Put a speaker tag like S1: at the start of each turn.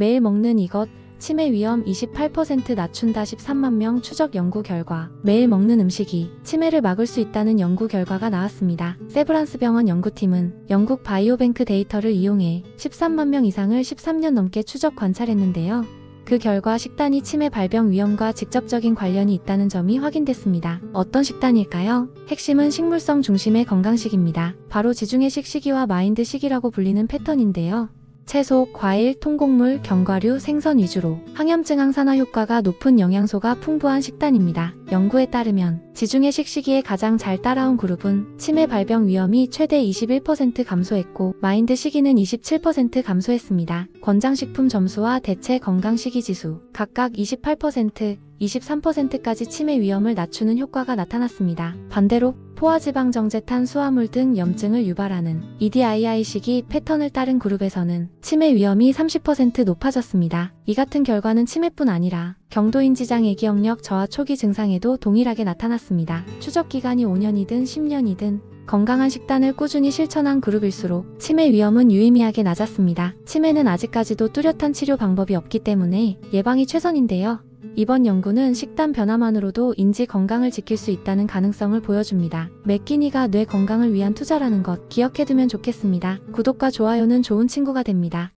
S1: 매일 먹는 이것, 치매 위험 28% 낮춘다 13만 명 추적 연구 결과 매일 먹는 음식이 치매를 막을 수 있다는 연구 결과가 나왔습니다. 세브란스 병원 연구팀은 영국 바이오뱅크 데이터를 이용해 13만 명 이상을 13년 넘게 추적 관찰했는데요. 그 결과 식단이 치매 발병 위험과 직접적인 관련이 있다는 점이 확인됐습니다. 어떤 식단일까요? 핵심은 식물성 중심의 건강식입니다. 바로 지중해식 식이와 마인드 식이라고 불리는 패턴인데요. 채소, 과일, 통곡물, 견과류, 생선 위주로 항염증 항산화 효과가 높은 영양소가 풍부한 식단입니다. 연구에 따르면 지중해식 시기에 가장 잘 따라온 그룹은 치매 발병 위험이 최대 21% 감소했고 마인드 시기는 27% 감소했습니다. 권장식품 점수와 대체 건강시기 지수 각각 28%, 23%까지 치매 위험을 낮추는 효과가 나타났습니다. 반대로 포화지방 정제 탄 수화물 등 염증을 유발하는 EDII 시기 패턴을 따른 그룹에서는 치매 위험이 30% 높아졌습니다. 이 같은 결과는 치매뿐 아니라 경도인 지장 애기역력 저하 초기 증상에도 동일하게 나타났습니다. 추적 기간이 5년이든 10년이든 건강한 식단을 꾸준히 실천한 그룹일수록 치매 위험은 유의미하게 낮았습니다. 치매는 아직까지도 뚜렷한 치료 방법이 없기 때문에 예방이 최선인데요. 이번 연구는 식단 변화만으로도 인지 건강을 지킬 수 있다는 가능성을 보여줍니다. 맥기니가 뇌 건강을 위한 투자라는 것 기억해두면 좋겠습니다. 구독과 좋아요는 좋은 친구가 됩니다.